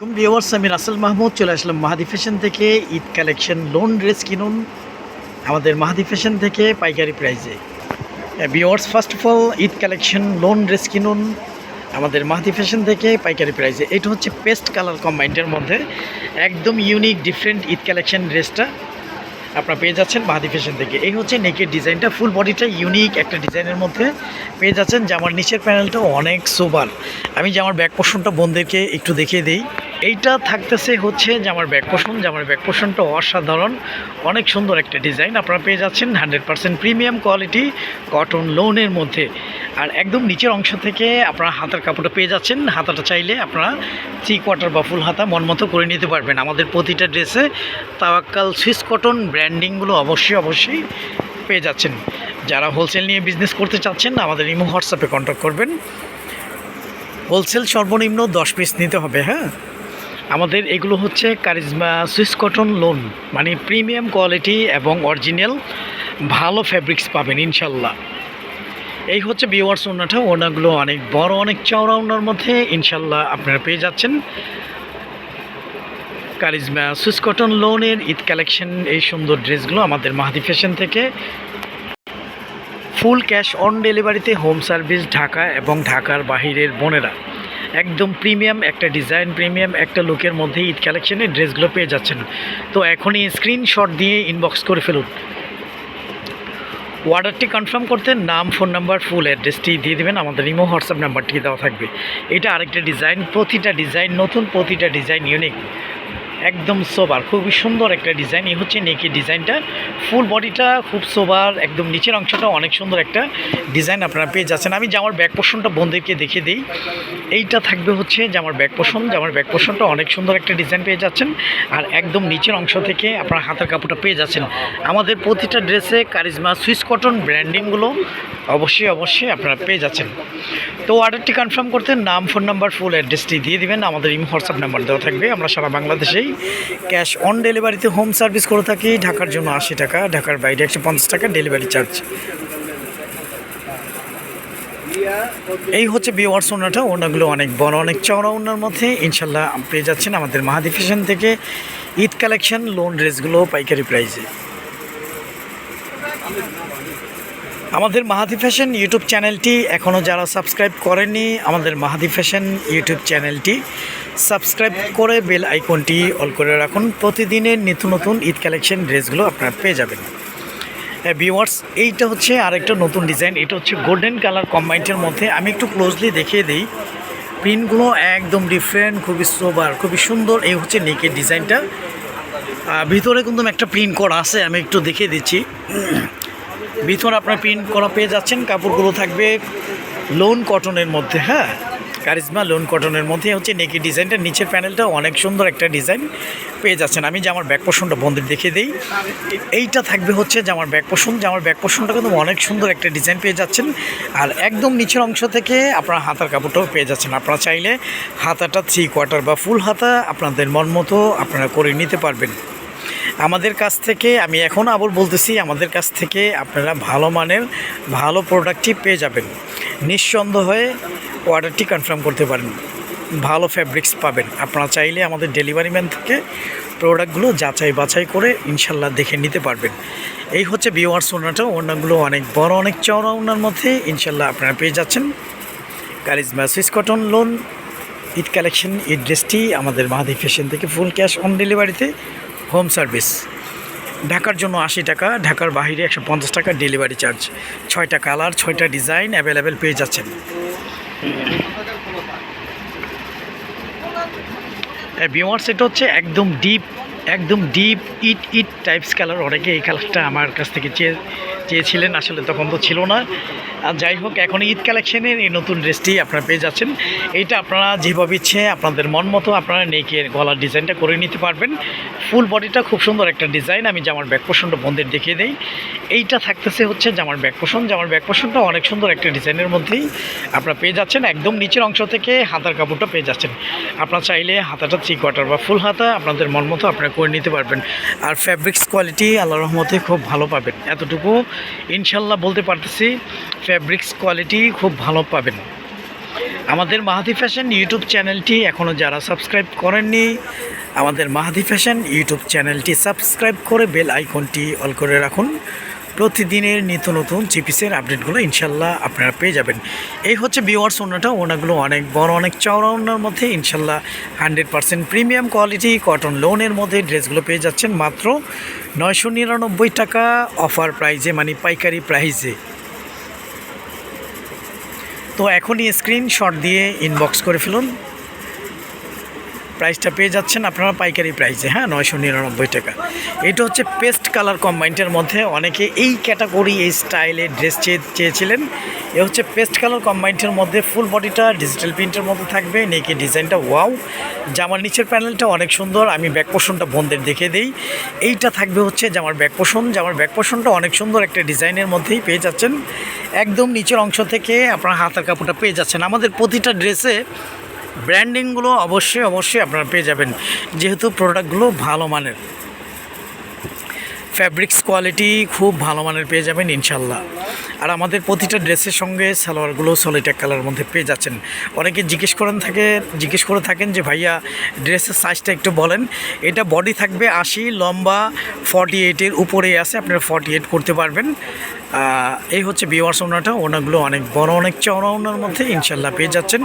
Viewers আমি রাসেল মাহমুদ, চলে আসলাম মাহাদি fashion থেকে ঈদ কালেকশন লোন ড্রেস কিনুন আমাদের মাহাদি ফ্যাশন থেকে পাইকারি প্রাইজে viewers first of all Eid collection lawn dress কিনুন আমাদের মাহাদি ফ্যাশন থেকে পাইকারি প্রাইজে এটা হচ্ছে পেস্ট কালার কম্বাইন্ডের মধ্যে একদম ইউনিক ডিফারেন্ট ঈদ কালেকশন ড্রেসটা আপনারা পেয়ে যাচ্ছেন মাহাদি ফ্যাশন থেকে। এই হচ্ছে নেকের ডিজাইনটা, ফুল বডিটা ইউনিক একটা ডিজাইনের মধ্যে পেয়ে যাচ্ছেন। জামার নিচের প্যানেলটা অনেক সোবার। আমি জামার ব্যাক পোর্শনটা বোনদেরকে একটু দেখিয়ে দিই। এইটা থাকতেছে হচ্ছে জামার ব্যাক পোর্শন জামার ব্যাক পোর্শনটা অসাধারণ, অনেক সুন্দর একটা ডিজাইন আপনারা পেয়ে যাচ্ছেন hundred percent premium quality cotton লোনের মধ্যে। আর একদম নিচের অংশ থেকে আপনারা হাতার কাপড়টা পেয়ে যাচ্ছেন, হাতাটা চাইলে আপনারা থ্রি কোয়ার্টার বা ফুল হাতা মন মতো করে নিতে পারবেন। আমাদের প্রতিটা ড্রেসে তাওয়াক্কাল সুইস কটন ব্র্যান্ডিংগুলো অবশ্যই অবশ্যই পেয়ে যাচ্ছেন। যারা হোলসেল নিয়ে বিজনেস করতে চাচ্ছেন, আমাদের ইমো হোয়াটসঅ্যাপে কন্ট্যাক্ট করবেন। হোলসেল সর্বনিম্ন দশ পিস নিতে হবে হ্যাঁ? আমাদের এগুলো হচ্ছে কারিজমা সুইস কটন লোন মানে প্রিমিয়াম কোয়ালিটি এবং অরিজিনাল, ভালো ফ্যাব্রিক্স পাবেন ইনশাল্লাহ। এই হচ্ছে বিওয়ার্স ওনাটা, ওনাগুলো অনেক বড়, অনেক চওড়া ওনার মধ্যে ইনশাল্লাহ আপনারা পেয়ে যাচ্ছেন। কারিজমা সুইস কটন লোনের ঈদ কালেকশন, এই সুন্দর ড্রেসগুলো আমাদের মাহাদি ফ্যাশন থেকে। ফুল ক্যাশ অন ডেলিভারিতে হোম সার্ভিস ঢাকা এবং ঢাকার বাহিরের বোনেরা। একদম প্রিমিয়াম, একটা ডিজাইন প্রিমিয়াম, একটা লুকের মধ্যে ঈদ কালেকশনের ড্রেসগুলো পেয়ে যাচ্ছেন। তো এখনই স্ক্রিনশট দিয়ে ইনবক্স করে ফেলুন। অর্ডারটি কনফার্ম করতে নাম ফোন নাম্বার ফুল অ্যাড্রেসটি দিয়ে দেবেন। আমাদের ইমো হোয়াটসঅ্যাপ নাম্বারটি দেওয়া থাকবে। এটা আরেকটা ডিজাইন প্রতিটা ডিজাইন নতুন, প্রতিটা ডিজাইন ইউনিক একদম সোবার, খুবই সুন্দর একটা ডিজাইন এই হচ্ছে নেকি ডিজাইনটা ফুল বডিটা খুব সোবার, একদম নিচের অংশটা অনেক সুন্দর একটা ডিজাইন আপনারা পেয়ে যাচ্ছেন। আমি জামার ব্যাক পোর্শনটা বন্ধুদেরকে দেখে দিই। এইটা থাকবে হচ্ছে জামার ব্যাক পোর্শন জামার ব্যাক পোর্শনটা অনেক সুন্দর একটা ডিজাইন পেয়ে যাচ্ছেন। আর একদম নিচের অংশ থেকে আপনারা হাতের কাপড়টা পেয়ে যাচ্ছেন। আমাদের প্রতিটা ড্রেসে কারিজমা, সুইস কটন ব্র্যান্ডিংগুলো অবশ্যই অবশ্যই আপনারা পেয়ে যাচ্ছেন। তো অর্ডারটি কনফার্ম করতে নাম ফোন নাম্বার ফুল অ্যাড্রেসটি দিয়ে দিবেন। আমাদের ইম হোয়াটসঅ্যাপ নাম্বার দেওয়া থাকবে। আমরা সারা বাংলাদেশেই ক্যাশ অন ডেলিভারিতে হোম সার্ভিস করে থাকি। ঢাকার জন্য আশি টাকা, ঢাকার বাইরে একশো পঞ্চাশ টাকা ডেলিভারি চার্জ এই হচ্ছে বিওয়ার্স ওনাটা। ওনাগুলো অনেক বড়, অনেক চওড়া ওনার মধ্যে। ইনশাল্লাহ পেয়ে যাচ্ছেন আমাদের মাহাদি ফ্যাশন থেকে। ঈদ কালেকশন লোন ড্রেসগুলো পাইকারি প্রাইসে আমাদের মাহাদি ফ্যাশন ইউটিউব চ্যানেলটি এখনও যারা সাবস্ক্রাইব করেননি, আমাদের মাহাদি ফ্যাশন ইউটিউব চ্যানেলটি সাবস্ক্রাইব করে বেল আইকনটি অল করে রাখুন। প্রতিদিনের নিত্য নতুন ঈদ কালেকশন ড্রেসগুলো আপনারা পেয়ে যাবেন। ভিওয়ার্স এইটা হচ্ছে আরেকটা নতুন ডিজাইন। এটা হচ্ছে গোল্ডেন কালার কম্বাইন্ডের মধ্যে। আমি একটু ক্লোজলি দেখিয়ে দিই। প্রিন্টগুলো একদম ডিফারেন্ট খুবই সোবার খুবই সুন্দর। এই হচ্ছে নেকের ডিজাইনটা। ভিতরে কিন্তু একটা প্রিন্ট করা আছে, আমি একটু দেখিয়ে দিচ্ছি। ভিতরে আপনার প্রিন্ট করা পেয়ে যাচ্ছেন, কাপড়গুলো থাকবে লোন কটনের মধ্যে হ্যাঁ? কারিজমা লোন কটনের মধ্যে, হচ্ছে নেকি ডিজাইনটা, নিচের প্যানেলটা অনেক সুন্দর একটা ডিজাইন পেয়ে যাচ্ছেন। আমি যে আমার ব্যাক পোষণটা বন্ধের দেখিয়ে দিই, এইটা থাকবে হচ্ছে যে আমার ব্যাক পোষণ যে আমার ব্যাক পোষণটা কিন্তু অনেক সুন্দর একটা ডিজাইন পেয়ে যাচ্ছেন। আর একদম নিচের অংশ থেকে আপনার হাতার কাপড়টাও পেয়ে যাচ্ছেন। আপনারা চাইলে হাতাটা থ্রি কোয়ার্টার বা ফুল হাতা আপনাদের মন মতো আপনারা করে নিতে পারবেন। আমাদের কাছ থেকে, আমি এখন আবার বলতেছি, আমাদের কাছ থেকে আপনারা ভালো মানের, ভালো প্রোডাক্টটি পেয়ে যাবেন। নিঃসন্দেহ হয়ে অর্ডারটি কনফার্ম করতে পারেন। ভালো ফ্যাব্রিক্স পাবেন। আপনারা চাইলে আমাদের ডেলিভারি ম্যান থেকে প্রোডাক্টগুলো যাচাই বাছাই করে ইনশাল্লাহ দেখে নিতে পারবেন। এই হচ্ছে বিওয়ার্স ওনাটা। ওনাগুলো অনেক বড়, অনেক চওড়া ওনার মধ্যে ইনশাল্লাহ আপনারা পেয়ে যাচ্ছেন। Charisma Swiss cotton lawn Eid collection Eid ড্রেসটি আমাদের মাহাদি ফ্যাশন থেকে ফুল ক্যাশ অন ডেলিভারিতে হোম সার্ভিস। ঢাকার জন্য আশি টাকা, ঢাকার বাহিরে একশো পঞ্চাশ টাকা ডেলিভারি চার্জ। ছয়টা কালার, ছয়টা ডিজাইন অ্যাভেলেবেল পেয়ে যাচ্ছেন। বিওয়ার্স এটা হচ্ছে একদম ডিপ একদম ডিপ ইট ইট টাইপস কালার। অনেকে এই কালারটা আমার কাছ থেকে চেয়ে চেয়েছিলেন, আসলে তখন তো ছিল না। আর যাই হোক, এখন ঈদ কালেকশনের এই নতুন ড্রেসটি আপনারা পেয়ে যাচ্ছেন। এইটা আপনারা যেভাবে ইচ্ছে, আপনাদের মন মতো আপনারা নেকের গলার ডিজাইনটা করে নিতে পারবেন। ফুল বডিটা খুব সুন্দর একটা ডিজাইন, আমি জামার ব্যাক পোষণটা বন্ধের দেখিয়ে দিই। এইটা থাকতেছে হচ্ছে জামার ব্যাক পোষণ। জামার ব্যাক পোষণটা অনেক সুন্দর একটা ডিজাইনের মধ্যেই আপনারা পেয়ে যাচ্ছেন। একদম নিচের অংশ থেকে হাতার কাপড়টা পেয়ে যাচ্ছেন। আপনারা চাইলে হাতাটা থ্রি কোয়ার্টার বা ফুল হাতা আপনাদের মন মতো আপনারা করে নিতে পারবেন। আর ফ্যাব্রিক্স কোয়ালিটি আল্লাহ রহমতে খুব ভালো পাবেন। এতটুকু ইনশাল্লাহ বলতে পারতেছি ফ্যাব্রিক্স কোয়ালিটি খুব ভালো পাবেন। আমাদের মাহাদি ফ্যাশন ইউটিউব চ্যানেলটি এখনও যারা সাবস্ক্রাইব করেননি, আমাদের মাহাদি ফ্যাশন ইউটিউব চ্যানেলটি সাবস্ক্রাইব করে বেল আইকনটি অল করে রাখুন। প্রতিদিনের নিত্য নতুন চিপিসের আপডেটগুলো ইনশাল্লাহ আপনারা পেয়ে যাবেন। এই হচ্ছে বিওয়ার্স ওনাটা ওনাগুলো অনেক বড়, অনেক চওড়া ওনার মধ্যে ইনশাল্লাহ hundred percent premium quality cotton লোনের মধ্যে ড্রেসগুলো পেয়ে যাচ্ছেন। মাত্র নয়শো নিরানব্বই টাকা অফার প্রাইজে মানে পাইকারি প্রাইজে তো এখনই স্ক্রিনশট দিয়ে ইনবক্স করে ফেলুন। প্রাইসটা পেয়ে যাচ্ছেন আপনারা পাইকারি প্রাইসে হ্যাঁ নয়শো নিরানব্বই টাকা। এটা হচ্ছে পেস্ট কালার কম্বাইন্টের মধ্যে অনেকে এই ক্যাটাগরি, এই স্টাইলের ড্রেস চেয়ে, চেয়েছিলেন। এ হচ্ছে পেস্ট কালার কম্বাইন্টের মধ্যে ফুল বডিটা ডিজিটাল প্রিন্টের মধ্যে থাকবে, নেকি ডিজাইনটা ওয়াও। জামার নিচের প্যানেলটা অনেক সুন্দর, আমি ব্যাক পোষণটা বন্ধের দেখে দিই। এইটা থাকবে হচ্ছে জামার ব্যাক পোষণ। জামার ব্যাক পোষণটা অনেক সুন্দর একটা ডিজাইনের মধ্যেই পেয়ে যাচ্ছেন। একদম নিচের অংশ থেকে আপনার হাতের কাপড়টা পেয়ে যাচ্ছেন। আমাদের প্রতিটা ড্রেসে ব্র্যান্ডিংগুলো অবশ্যই অবশ্যই আপনারা পেয়ে যাবেন। যেহেতু প্রোডাক্টগুলো ভালো মানের। ফ্যাব্রিক্স কোয়ালিটি খুব ভালো মানের পেয়ে যাবেন ইনশাল্লাহ। আর আমাদের প্রতিটা ড্রেসের সঙ্গে সালোয়ারগুলো সলিটেক কালারের মধ্যে পেয়ে যাচ্ছেন। অনেকে জিজ্ঞেস করেন থাকে, জিজ্ঞেস করে থাকেন যে, ভাইয়া, ড্রেসের সাইজটা একটু বলেন। এটা বডি থাকবে আশি, লম্বা ফর্টি এইটের উপরে আছে, আপনারা ফর্টি এইট করতে পারবেন। এই হচ্ছে বিওয়ার্স ওনাটা ওনাগুলো অনেক বড়, অনেক চওড়া ওনার মধ্যে ইনশাল্লাহ পেয়ে যাচ্ছেন।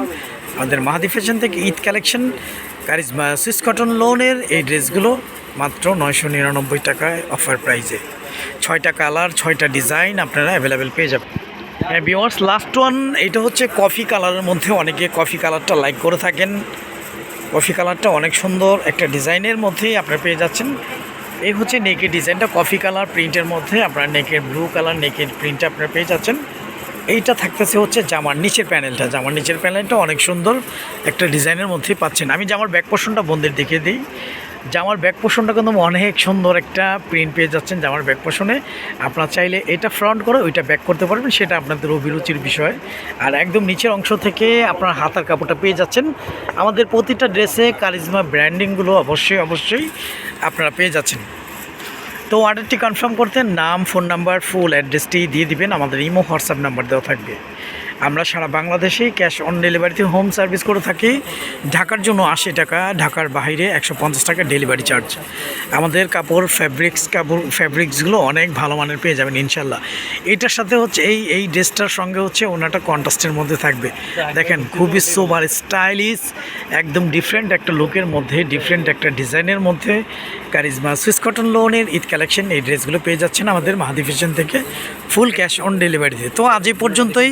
আমাদের মাহাদি ফ্যাশন থেকে Eid collection, Charisma Swiss cotton লোনের এই ড্রেসগুলো মাত্র নয়শো নিরানব্বই টাকায় অফার প্রাইজে ছয়টা কালার, ছয়টা ডিজাইন আপনারা অ্যাভেলেবেল পেয়ে যাবেন। হ্যাঁ বিওয়ার্স লাস্ট ওয়ান এটা হচ্ছে কফি কালারের মধ্যে অনেকে কফি কালারটা লাইক করে থাকেন। কফি কালারটা অনেক সুন্দর একটা ডিজাইনের মধ্যেই আপনারা পেয়ে যাচ্ছেন। এই হচ্ছে নেকের ডিজাইনটা কফি কালার প্রিন্টের মধ্যে আপনারা নেকের ব্লু কালার নেকের প্রিন্টটা আপনারা পেয়ে যাচ্ছেন। এইটা থাকতেছে হচ্ছে জামার নিচের প্যানেলটা। জামার নিচের প্যানেলটা অনেক সুন্দর একটা ডিজাইনের মধ্যেই পাচ্ছেন। আমি জামার ব্যাক পোর্শনটা বন্ধের দেখিয়ে দিই। জামার ব্যাক পোর্শনটা কিন্তু অনেক সুন্দর একটা প্রিন্ট পেয়ে যাচ্ছেন জামার ব্যাক পোর্শনে আপনারা চাইলে এটা ফ্রন্ট করে ওইটা ব্যাক করতে পারবেন, সেটা আপনাদের অভিরুচির বিষয়। আর একদম নিচের অংশ থেকে আপনার হাতার কাপড়টা পেয়ে যাচ্ছেন। আমাদের প্রতিটা ড্রেসে কারিজমা ব্র্যান্ডিংগুলো অবশ্যই অবশ্যই আপনারা পেয়ে যাচ্ছেন। তো অর্ডারটি কনফার্ম করতে নাম ফোন নাম্বার ফুল অ্যাড্রেসটি দিয়ে দিবেন। আমাদের ইমো হোয়াটসঅ্যাপ নাম্বার দেওয়া থাকবে। আমরা সারা বাংলাদেশেই ক্যাশ অন ডেলিভারিতে হোম সার্ভিস করে থাকি। ঢাকার জন্য আশি টাকা, ঢাকার বাইরে একশো পঞ্চাশ টাকা ডেলিভারি চার্জ। আমাদের কাপড় ফ্যাব্রিক্স কাপড় ফ্যাব্রিক্সগুলো অনেক ভালো মানের পেয়ে যাবেন ইনশাল্লাহ। এটার সাথে হচ্ছে এই এই ড্রেসটার সঙ্গে হচ্ছে ওনাটা কন্ট্রাস্টের মধ্যে থাকবে। দেখেন, খুবই সোবার স্টাইলিশ, একদম ডিফারেন্ট একটা লুকের মধ্যে ডিফারেন্ট একটা ডিজাইনের মধ্যে। কারিজমা, সুইস কটন লোনের ঈদ কালেকশন এই ড্রেসগুলো পেয়ে যাচ্ছেন আমাদের মাহাদি ফ্যাশন থেকে। ফুল ক্যাশ অন ডেলিভারিতে তো। আজ এই পর্যন্তই।